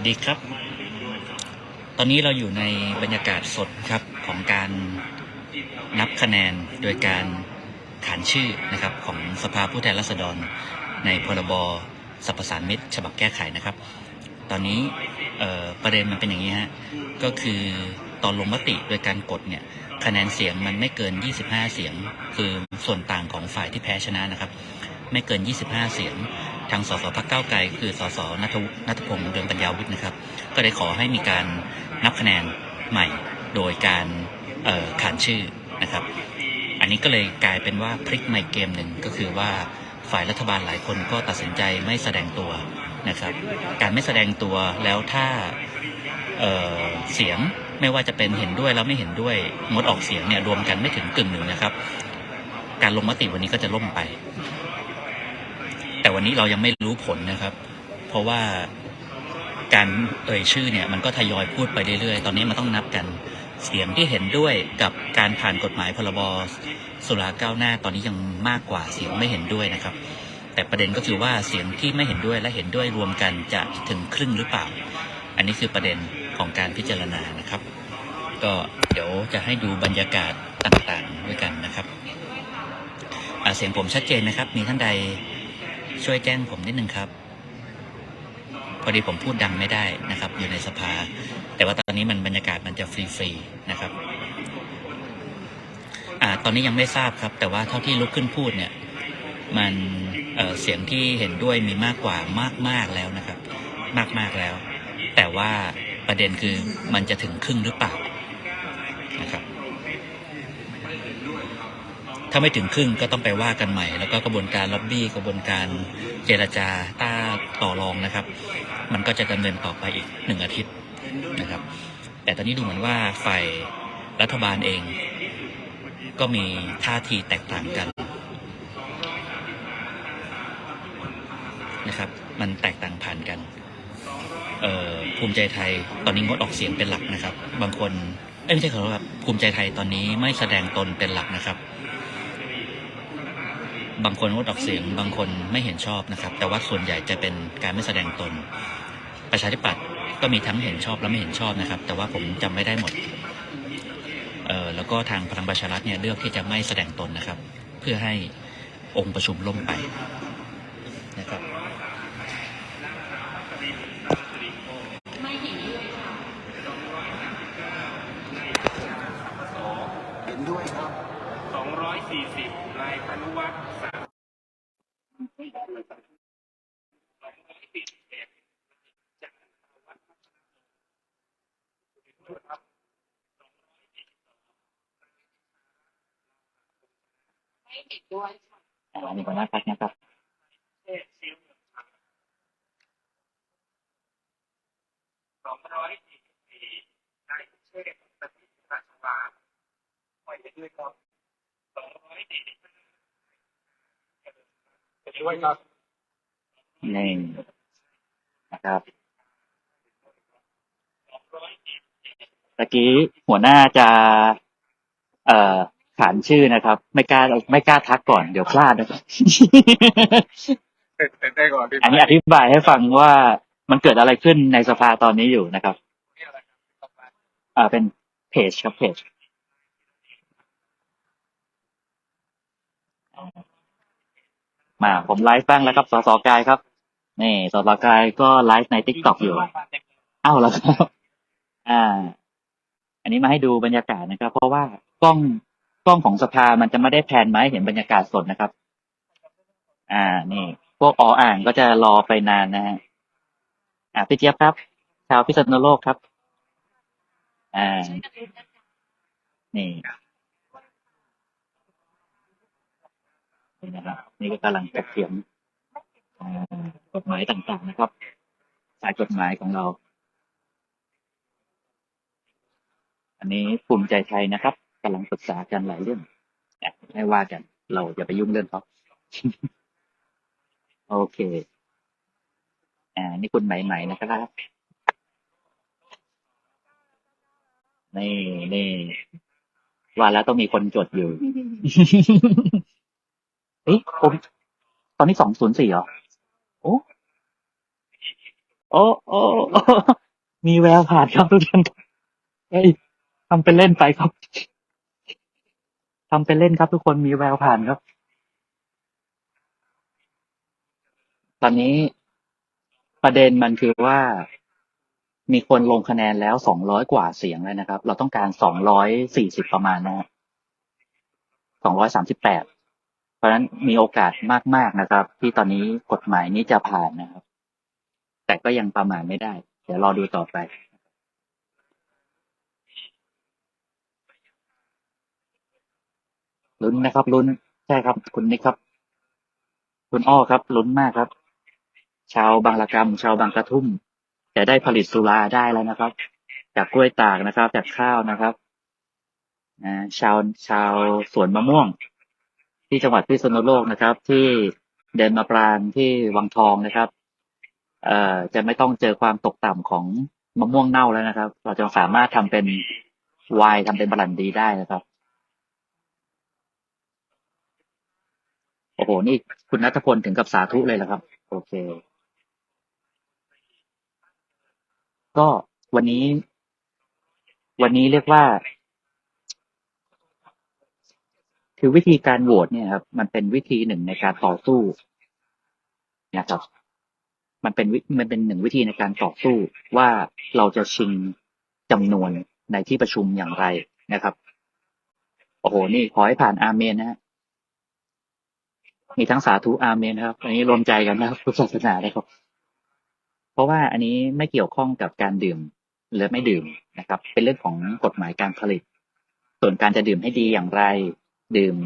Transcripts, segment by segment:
สดีครับ ตอนนี้เราอยู่ในบรรยากาศสดครับของการนับคะแนนโดยการขานชื่อนะครับของสภาผู้แทนราษฎร ในพรบสรรพสานมิตรฉบับแก้ไขนะครับ ตอนนี้ประเด็นมันเป็นอย่างนี้ฮะ ก็คือตอนลงมติโดยการกดเนี่ยคะแนนเสียงมันไม่เกิน 25 เสียง คือส่วนต่างของฝ่ายที่แพ้ชนะนะครับ ไม่เกิน 25 เสียง ทางสสพักเก้าไกลคือสสนัทนัทพงษ์เดือนปัญญาวุฒินะครับ ก็ได้ขอให้มีการนับคะแนนใหม่โดยการขานชื่อนะครับ อันนี้ก็เลยกลายเป็นว่าพลิกใหม่เกมหนึ่งก็คือว่าฝ่ายรัฐบาลหลายคนก็ตัดสินใจไม่แสดงตัวนะครับ การไม่แสดงตัวแล้วถ้าเเสียงไม่ว่าจะเป็นเห็นด้วยแล้วไม่เห็นด้วยงดออกเสียงเนี่ยรวมกันไม่ถึงกึ่งหนึ่งนะครับ การลงมติวันนี้ก็จะล่มไป วันนี้เรายังไม่รู้ผลนะครับ เพราะว่าการเอ่ยชื่อเนี่ยมันก็ทยอยพูดไปเรื่อยๆ ตอนนี้มันต้องนับกันเสียงที่เห็นด้วยกับการผ่านกฎหมายพรบสุราก้าวหน้าตอนนี้ยังมากกว่าเสียงไม่เห็นด้วยนะครับ แต่ประเด็นก็คือว่าเสียงที่ไม่เห็นด้วยและเห็นด้วยรวมกันจะถึงครึ่งหรือเปล่า อันนี้คือประเด็นของการพิจารณานะครับ ก็เดี๋ยวจะให้ดูบรรยากาศต่างๆด้วยกันนะครับเสียงผมชัดเจนนะครับ มีท่านใด ช่วยแจ้งผมนิดนึงครับ พอดีผมพูดดังไม่ได้นะครับ อยู่ในสภา แต่ว่าตอนนี้มันบรรยากาศมันจะฟรีๆนะครับอ่าตอนนี้ยังไม่ทราบครับ แต่ว่าเท่าที่ลุกขึ้นพูดเนี่ย มันเเสียงที่เห็นด้วยมีมากกว่ามาก ๆแล้วนะครับ มากๆแล้ว แต่ว่าประเด็นคือมันจะถึงครึ่งหรือเปล่านะครับ ถ้าไม่ถึงครึ่งก็ต้องไปว่ากันใหม่ แล้วก็กระบวนการล็อบบี้กระบวนการเจรจาต้าต่อรองนะครับ มันก็จะดำเนินต่อไปอีกหนึ่งอาทิตย์นะครับ แต่ตอนนี้ดูเหมือนว่าฝ่ายรัฐบาลเอง ก็มีท่าทีแตกต่างกันนะครับ มันแตกต่างผ่านกันภูมิใจไทยตอนนี้งดออกเสียงเป็นหลักนะครับ บางคนไม่ใช่ขอโทษครับภูมิใจไทยตอนนี้ไม่แสดงตนเป็นหลักนะครับ บางคนงดออกเสียง บางคนไม่เห็นชอบนะครับ แต่ว่าส่วนใหญ่จะเป็นการไม่แสดงตน ประชาธิปัตย์ก็มีทั้งเห็นชอบและไม่เห็นชอบนะครับ แต่ว่าผมจำไม่ได้หมดเอ่อแล้วก็ทางพลังประชารัฐเนี่ยเลือกที่จะไม่แสดงตนนะครับ เพื่อให้องค์ประชุมล่มไปนะครับเห็นด้วยครับ240นายพานุวัฒน์ สามอันนี้ก็น่าพักนะครับเทพชิว244นายเชษฐ์ปฏิราชวาลไม่เห็นด้วยครับ245เห็นด้วยครับนี่นะครับตะกี้หัวหน้าจะ เอ่อ ขานชื่อนะครับ ไม่กล้าไม่กล้าทักก่อนเดี๋ยวพลาดนะครับเห็นได้ก่อนดีอันนี้อธิบายให้ฟังว่ามันเกิดอะไรขึ้นในสภาตอนนี้อยู่นะครับอ่าเป็นเพจครับเพจมาผมไลฟ์บ้างแล้วครับสสกายครับนี่สสกายก็ไลฟ์ในทิกตอกอยู่อ้าวแล้วครับอ่า อันนี้มาให้ดูบรรยากาศนะครับ เพราะว่ากล้อง กล้องของสภามันจะไม่ได้แพนมาให้เห็นบรรยากาศสดนะครับ อ่า นี่ พวกออ่างก็จะรอไปนานนะฮะ อ่าพี่เจี๊ยบครับ ชาวพิษณุโลกครับ อ่า นี่นี่นะครับ นี่ก็กำลังจัดเขียนอ่ากฎหมายต่างๆนะครับ สายกฎหมายของเรา อันนี้ภูมิใจไทยนะครับ กำลังปรึกษากันหลายเรื่องไม่ว่ากัน เราอย่าไปยุ่งเรื่องเขาโอเค อ่า นี่คุณไหมไหมนะครับ นี่นี่ว่าแล้วต้องมีคนจดอยู่เอ๊ะผมตอนนี้สองศูนย์สี่เหรอ โอ้โอ้โอ้โอ้มีแววผ่านครับทุกท่านเฮ้ยทำเป็นเล่นไปครับ ทำเป็นเล่นครับ ทุกคนมีแววผ่านครับ ตอนนี้ประเด็นมันคือว่ามีคนลงคะแนนแล้วสองร้อยกว่าเสียงแล้วนะครับ เราต้องการสองร้อยสี่สิบประมาณนะสองร้อยสามสิบแปด เพราะฉะนั้นมีโอกาสมากๆนะครับ ที่ตอนนี้กฎหมายนี้จะผ่านนะครับ แต่ก็ยังประมาณไม่ได้ เดี๋ยวรอดูต่อไป ลุ้นนะครับลุ้นใช่ครับ คุณนิกครับ คุณอ้อครับลุ้นมากครับ ชาวบางละกำชาวบางกระทุ่มจะได้ผลิตสุราได้แล้วนะครับ จากกล้วยตากนะครับ จากข้าวนะครับนะชาวชาวสวนมะม่วง ที่จังหวัดพิษณุโลกนะครับ ที่เดินมาปรางที่วังทองนะครับ เอ่อจะไม่ต้องเจอความตกต่ำของมะม่วงเน่าแล้วนะครับ เราจะสามารถทำเป็นไวน์ทำเป็นบรันดีได้นะครับ อ้โห นี่คุณนัทพลถึงกับสาธุเลยเหรอครับ โอเค ก็วันนี้ วันนี้เรียกว่า คือวิธีการโหวตเนี่ยครับ มันเป็นวิธีหนึ่งในการต่อสู้นะครับ มันเป็นวิมันเป็นหนึ่งวิธีในการต่อสู้ว่าเราจะชิงจำนวนในที่ประชุมอย่างไรนะครับ โอ้โห นี่ขอให้ผ่านอาเมนนะฮะ มีทั้งสาธุอาเมนนะครับ อันนี้รวมใจกันนะครับทุกศาสนาเลยครับ เพราะว่าอันนี้ไม่เกี่ยวข้องกับการดื่มหรือไม่ดื่มนะครับ เป็นเรื่องของกฎหมายการผลิต ส่วนการจะดื่มให้ดีอย่างไร ดื่ม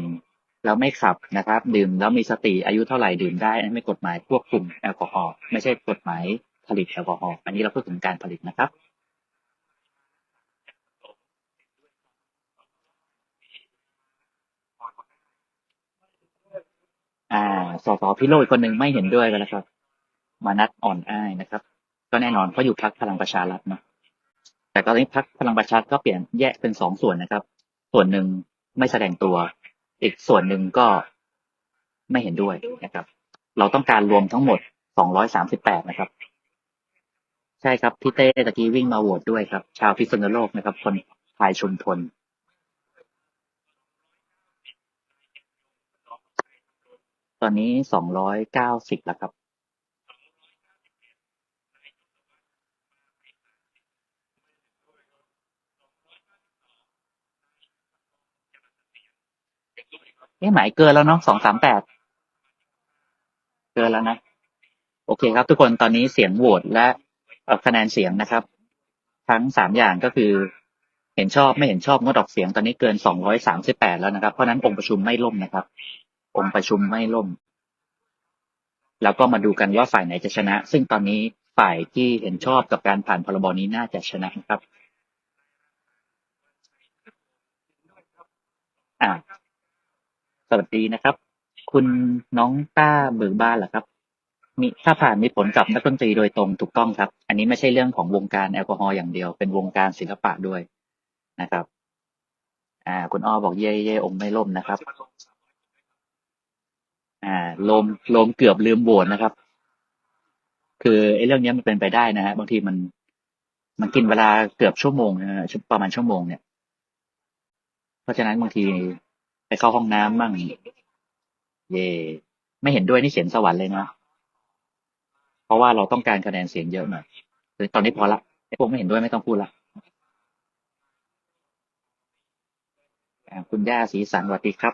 แล้วไม่ขับนะครับ ดื่มแล้วมีสติอายุเท่าไหร่ดื่มได้อันนี้ไม่กฎหมายควบคุมแอลกอฮอล์ไม่ใช่กฎหมายผลิตแอลกอฮอล์อันนี้เราพูดถึงการผลิตนะครับ อ่าสสพิโรจน์คนหนึ่งไม่เห็นด้วยกันแล้วครับ มานัดอ่อนอ้ายนะครับ ก็แน่นอนเขาอยู่พักพลังประชารัฐเนาะแต่ตอนนี้พักพลังประชารัฐก็เปลี่ยนแยกเป็นสองส่วนนะครับ ส่วนหนึ่งไม่แสดงตัว อีกส่วนหนึ่งก็ไม่เห็นด้วยนะครับ เราต้องการรวมทั้งหมด238นะครับ ใช่ครับพี่เต้ตะกี้วิ่งมาโหวตด้วยครับ ชาวพิษณุโลกนะครับ คนพายชุมพล อนนี้290แล้วครับ เอ๊ะหมายเกินแล้วเนาะสองสามแปดเกินแล้วนะ โอเคครับ ทุกคนตอนนี้เสียงโหวตและคะแนนเสียงนะครับ ทั้งสามอย่างก็คือเห็นชอบไม่เห็นชอบงดออกเสียงตอนนี้เกินสองร้อยสามสิบแปดแล้วนะครับ เพราะนั้นองค์ประชุมไม่ล่มนะครับ องค์ประชุมไม่ล่ม แล้วก็มาดูกันว่าฝ่ายไหนจะชนะ ซึ่งตอนนี้ฝ่ายที่เห็นชอบกับการผ่านพรบนี้น่าจะชนะครับ อ่า สวัสดีนะครับ คุณน้องต้าเบิกบ้านเหรอครับ มีถ้าผ่านมีผลกับนักดนตรีโดยตรงถูกต้องครับ อันนี้ไม่ใช่เรื่องของวงการแอลกอฮอล์อย่างเดียว เป็นวงการศิลปะด้วยนะครับ อ่า คุณอ้อบอกเย่เย่องค์ไม่ล่มนะครับ อ่าลมลมเกือบลืมโหวตนะครับ คือไอ้เรื่องนี้มันเป็นไปได้นะฮะบางทีมันมันกินเวลาเกือบชั่วโมงนะฮะประมาณชั่วโมงเนี่ย เพราะฉะนั้นบางทีไปเข้าห้องน้ำบ้างเย่ไม่เห็นด้วยนี่เสียงสวรรค์เลยนะเพราะว่าเราต้องการคะแนนเสียงเยอะหน่อยตอนนี้พอละไอ้พวกไม่เห็นด้วยไม่ต้องพูดละคุณย่าสีสันสวัสดีครับ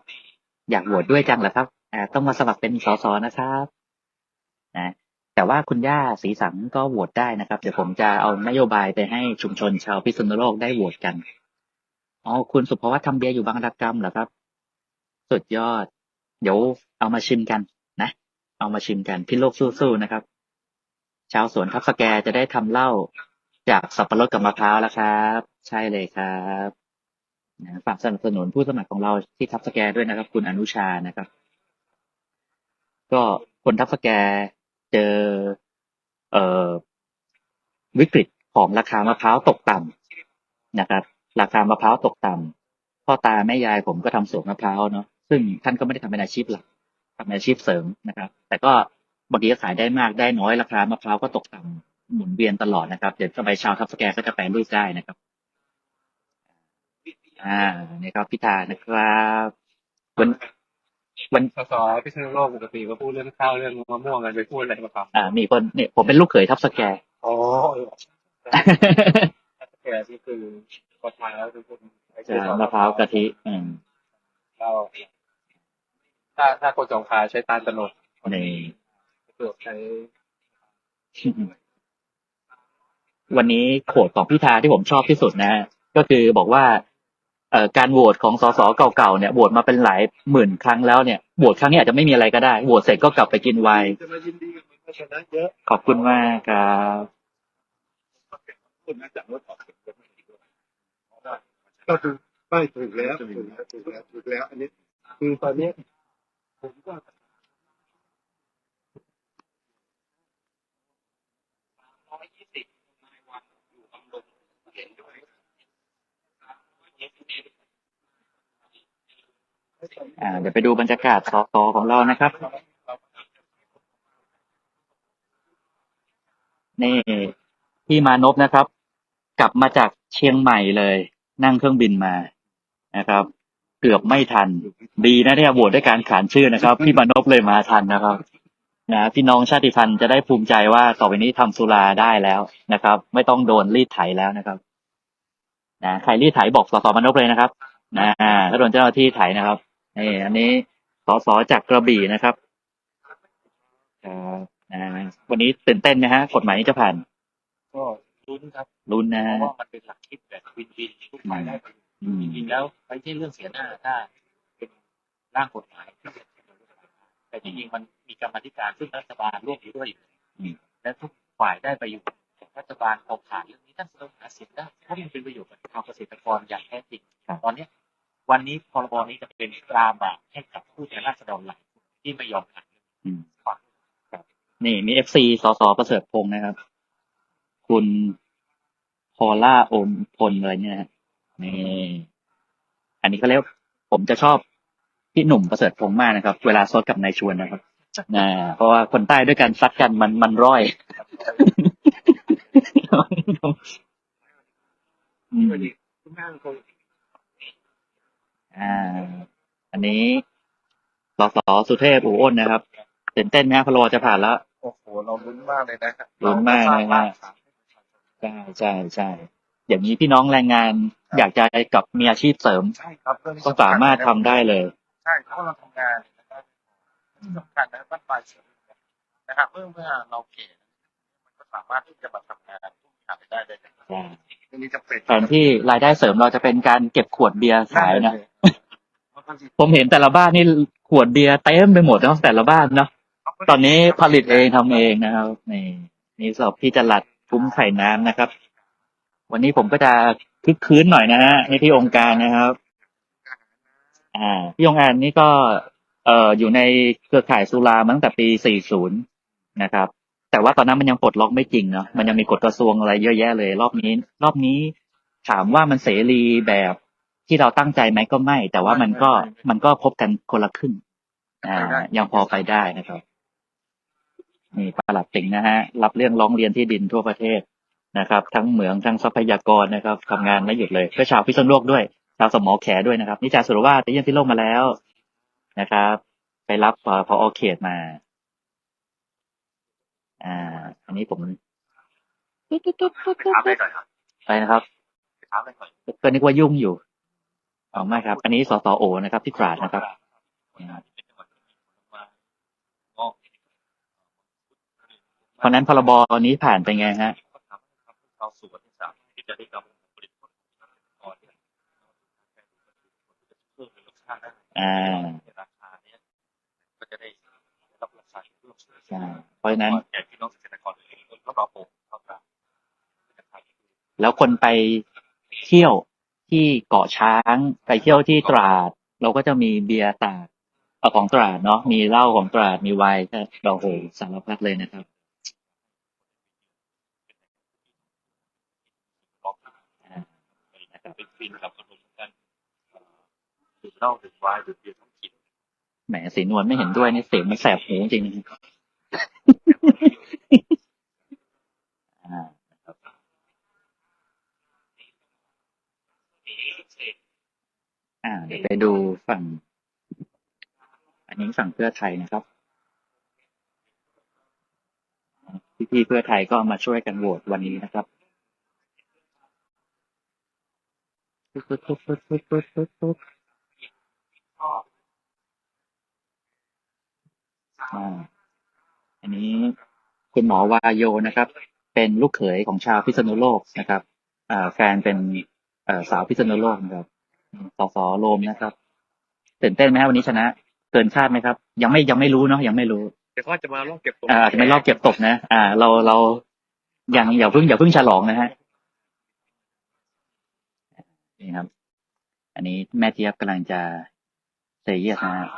อยากโหวตด้วยจังเหรอครับ ต้องมาสมัครเป็นสสนะครับนะแต่ว่าคุณย่าสีสันก็โหวตได้นะครับ เดี๋ยวผมจะเอานโยบายไปให้ชุมชนชาวพิษณุโลกได้โหวตกันอ๋อคุณสุภวัฒน์ทำเบียร์อยู่บางระกรรมเหรอครับ สุดยอด เดี๋ยวเอามาชิมกันนะ เอามาชิมกันพี่โลกสู้ๆนะครับ ชาวสวนทับสแกจะได้ทำเหล้าจากสับปะรดกับมะพร้าวแล้วครับ ใช่เลยครับนะฝากสนับสนุนผู้สมัครของเราที่ทับสแกด้วยนะครับ คุณอนุชานะครับ ก็คนทับสแกเจอเอ่อวิกฤตของราคามะพร้าวตกต่ำนะครับ ราคามะพร้าวตกต่ำพ่อตาแม่ยายผมก็ทำสวนมะพร้าวเนาะซึ่งท่านก็ไม่ได้ทำเป็นอาชีพหลักทำเป็นอาชีพเสริมนะครับ แต่ก็บางทีก็ขายได้มากได้น้อยราคามะพร้าวก็ตกต่ำหมุนเวียนตลอดนะครับ เดี๋ยวสบายชาวทับสแกก็จะแปลรูปได้นะครับอ่านี่ครับพิธานะครับวัน วันสสพิษณุโลกปกติก็พูดเรื่องข้าวเรื่องมะม่วงกันไปพูดอะไรมาครับอ่า มีคนเนี่ยผมเป็นลูกเขยทับสแกอ๋อแกนี่คือมะพร้าวทุกคนจะมะพร้าวกะทิ อืมเราถ้าถ้าคนสงขลาใช้ตาลตะโนดนี่เกือบใช้ วันนี้โขดของพิธาที่ผมชอบที่สุดนะ ก็คือบอกว่าเอ่อ การโหวตของสสเก่าๆเนี่ยโหวตมาเป็นหลายหมื่นครั้งแล้วเนี่ยโหวตครั้งนี้อาจจะไม่มีอะไรก็ได้โหวตเสร็จก็กลับไปกินไวน์จะมายขอบคุณมากครับก็คือไม่ถูกแล้วถูกแล้วถูกแล้วถูกแล้ว อันนี้ คือตอนนี้ผมก็ร้อยยี่สิบนายวันอยู่บางลมเห็นด้วย อ่า เดี๋ยวไปดูบรรยากาศสสของเรานะครับ นี่พี่มานพนะครับ กลับมาจากเชียงใหม่เลย นั่งเครื่องบินมานะครับ เกือบไม่ทัน ดีนะเนี่ยโหวตด้วยการขานชื่อนะครับ พี่มานพเลยมาทันนะครับนะพี่น้องชาติพันธุ์จะได้ภูมิใจว่าต่อไปนี้ทำสุราได้แล้วนะครับ ไม่ต้องโดนรีดไถแล้วนะครับ นะใครรีดไถบอกสสมานพเลยนะครับนะถ้าโดนเจ้าหน้าที่ไถนะครับนี่อันนี้สสจากกระบี่นะครับครับนะวันนี้ตื่นเต้นไหมฮะกฎหมายนี้จะผ่าน ก็ลุ้นครับลุ้นนะเพฮะราะว่ามันเป็นหลักคิดแบบวินวินทุกฝ่ายได้ประโยชน์อืมจริงๆแล้วไม่ใช่เรื่องเสียหน้าถ้าเป็นร่างกฎหมายที่จะเป็นเรื่องแต่จริงๆมันมีกรรมาธิการซึ่งรัฐบาลร่วมอยู่ด้วยอยู่อืมและทุกฝ่ายได้ประโยชน์ รัฐบาลพอผ่านเรื่องนี้ท่านเสนอหาเสียงได้เพราะมันเป็นประโยชน์กับชาวเกษตรกรอย่างแท้จริง ตอนเนี้ยวันนี้พรบนี้จะเป็นตราบาปให้กับผู้แทนราษฎรหลายคนที่ไม่ยอมผ่านอืมฝั่งนี่มีเอฟซีสสประเสริฐพงศ์นะครับ คุณพอล่าโอมพลอะไรเนี่ยนะฮะนี่อันนี้เขาเรียกผมจะชอบพี่หนุ่มประเสริฐพงศ์มากนะครับ เวลาซดกับนายชวนนะครับนะเพราะว่าคนใต้ด้วยกันซัดกันมันมันร้อย อืมทุกท่านคงอ่า อันนี้สสสุเทพอู่อ้นนะครับตื่นเต้นไหมฮะพลวจะผ่านแล้ว โอ้โห เราลุ้นมากเลยนะลุ้นมากเลยนะใช่ใช่ใช่อย่างนี้พี่น้องแรงงานอยากจะกลับมีอาชีพเสริมใช่ครับเรื่องนี้ก็สามารถทำได้เลยใช่เพราะเราทำงานนะครับที่สำคัญนะบ้านปลายเสริมนะครับเมื่อเมื่อเราเก่งมันก็สามารถที่จะมาทำงาน ทุกอย่างได้เลยนะครับใช่อันนี้จะเป็นแทนที่รายได้เสริมเราจะเป็นการเก็บขวดเบียร์ขายนะผมเห็นแต่ละบ้านนี่ขวดเบียร์เต็มไปหมดเนาะแต่ละบ้านเนาะตอนนี้ผลิตเองทำเองนะครับนี่นี่สอบที่จลัดคุ้มไข่น้ำนะครับ วันนี้ผมก็จะคึกคืนหน่อยนะฮะนี่ที่องค์การนะครับ อ่าพี่องค์การนี่ก็ เอ่ออยู่ในเครือข่ายสุรามาตั้งแต่ปี 40 นะครับ แต่ว่าตอนนั้นมันยังปลดล็อกไม่จริงเนาะมันยังมีกฎกระทรวงอะไรเยอะแยะเลย รอบนี้ รอบนี้ถามว่ามันเสรีแบบที่เราตั้งใจไหมก็ไม่ แต่ว่ามันก็มันก็พบกันคนละครึ่งอ่ายังพอไปได้นะครับนี่ปลัดติ่งนะฮะรับเรื่องร้องเรียนที่ดินทั่วประเทศนะครับ ทั้งเหมืองทั้งทรัพยากรนะครับทำงานไม่หยุดเลยเพื่อชาวพิษณุโลกด้วยชาวสมอแขด้วยนะครับนี่จาสุรวาทไปเยี่ยมที่โลกมาแล้วนะครับ ไปรับพอพอเขตมา อ่า อันนี้ผมถามได้หน่อยครับไปนะครับถามได้หน่อยก็นึกว่ายุ่งอยู่อ๋อไม่ครับ อันนี้สสโอนะครับ ที่ตราดนะครับเพราะนั้นพรบนี้ผ่านไปไงฮะเรา สวนสามที่จะได้กำลังผลิตผลก่อนเนี่ยเพิ่มมูลค่าได้อ่าราคาเนี้ยก็จะได้รับราคาที่เพิ่มสูงใช่เพราะฉะนั้นแก่พี่น้องเกษตรกรเองก็เราปลูกเท่ากันนะครับแล้วคนไปเที่ยวที่เกาะช้างไปเที่ยวที่ตราด เราก็จะมีเบียร์ตราดเออของตราดเนาะมีเหล้าของตราดมีไวน์ก็โอ้โหสารพัดเลยนะครับอ่านะครับเป็นฟินกับขนมกันดื่มเหล้าดื่มไวน์ดื่มเบียร์ท้องถิ่นแหมสีนวลไม่เห็นด้วยนี่เสียงมันแสบหูจริง ไปดูฝั่ง อันนี้ฝั่งเพื่อไทยนะครับพี่เพื่อไทยก็มาช่วยกันโหวตวันนี้นะครับอันนี้คุณหมอวาโยนะครับ เป็นลูกเขยของชาวพิษณุโลกนะครับแฟนเป็นสาวพิษณุโลกนะครับ สสโรมนะครับตื่นเต้นไหมครับวันนี้ชนะ เกินคาดไหมครับ ยังไม่ยังไม่รู้เนาะยังไม่รู้เดี๋ยวเขาจะมารอบเก็บตัวอ่าอาจจะไม่รอบเก็บตกนะ อ่า เราเรายังอย่าเพิ่งอย่าเพิ่งฉลองนะฮะนี่ครับ อันนี้แม่เจี๊ยบกำลังจะเซเยสนะฮะ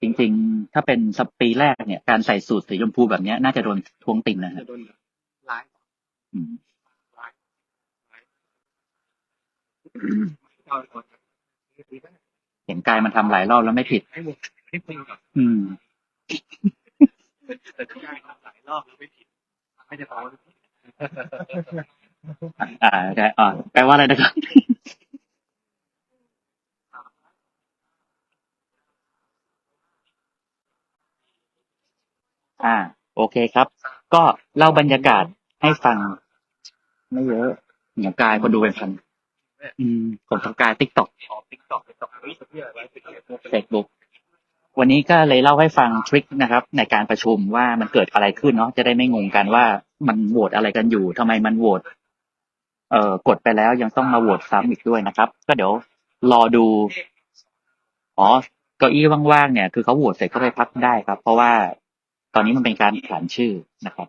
จ ริง ๆ ถ้าเป็นสัปปีแรกเนี่ยการใส่สูตรสีชมพูแบบเนี้ยน่าจะโดนทวงติงนะฮะจะโดนไลฟ์อืมเอาก่อนเห็นกายมันทำหลายรอบแล้วไม่ผิดให้หมดให้พึงก่อนอืมแต่จะได้หลายรอบแล้วไม่ผิด ไม่ได้แปลว่าผิดอ่าได้อ่าแปลว่าอะไรนะครับ อ่า โอเคครับ ก็เล่าบรรยากาศให้ฟัง ไม่เยอะเหนียวกายคนดูเป็นพันอืมผมทำกายติ๊กต็อกติ๊กต็อกติ๊กต็อกเพื่อะไรเป็นเฟซบุ๊กเบุ๊กวันนี้ก็เลยเล่าให้ฟังทริคนะครับ ในการประชุมว่ามันเกิดอะไรขึ้นเนาะจะได้ไม่งงกันว่ามันโหวตอะไรกันอยู่ทำไมมันโหวตเอ่อกดไปแล้วยังต้องมาโหวตซ้ำอีกด้วยนะครับ ก็เดี๋ยวรอดูอ๋อเก้าอี้ว่างๆเนี่ย คือเขาโหวตเสร็จก็ไปพักได้ครับ เพราะว่า ตอนนี้มันเป็นการขานชื่อนะครับ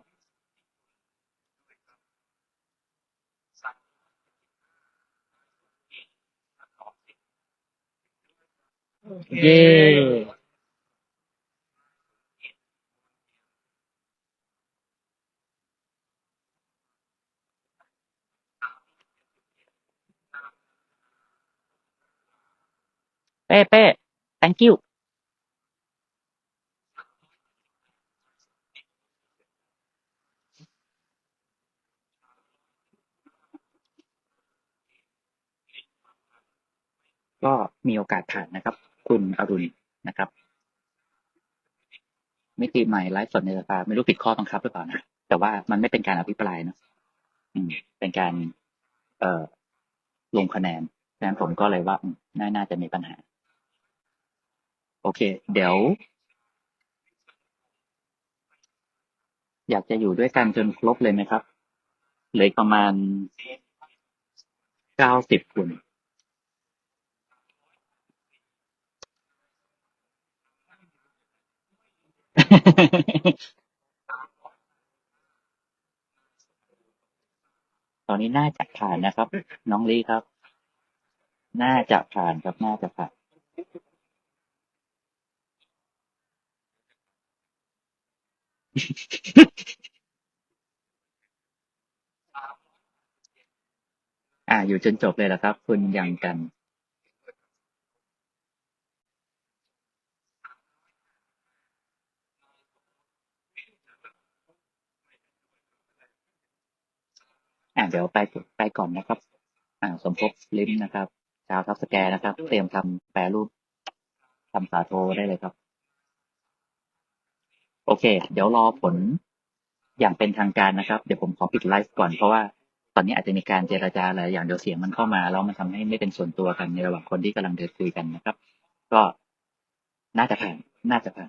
เย้เป้เป้ thank you ก็มีโอกาสผ่านนะครับ คุณอรุณนะครับ มิติใหม่ไลฟ์สดในสภาไม่รู้ผิดข้อบังคับหรือเปล่านะแต่ว่ามันไม่เป็นการอภิปรายเนอะอืมเป็นการ เอ่อลงคะแนนดังนั้นผมก็เลยว่าน่าน่าจะมีปัญหา โอเค เดี๋ยว อยากจะอยู่ด้วยกันจนครบเลยไหมครับเหลือประมาณเก้าสิบคน ตอนนี้น่าจะผ่านนะครับ น้องลีครับ น่าจะผ่านครับน่าจะผ่าน อ่า อยู่จนจบเลยเหรอครับ คุณยังกัน อ่าเดี๋ยวไปไปก่อนนะครับ อ่าสมภพลิ้มนะครับ ชาวทับสแกนะครับ เตรียมทำแปรรูปทำสาโทได้เลยครับ โอเค เดี๋ยวรอผลอย่างเป็นทางการนะครับ เดี๋ยวผมขอปิดไลฟ์ก่อนเพราะว่าตอนนี้อาจจะมีการเจราจาหลายอย่างเดี๋ยวเสียงมันเข้ามาแล้วมันทำให้ไม่เป็นส่วนตัวกันในระหว่างคนที่กำลังเดินคุยกันนะครับ ก็น่าจะผ่านน่าจะผ่าน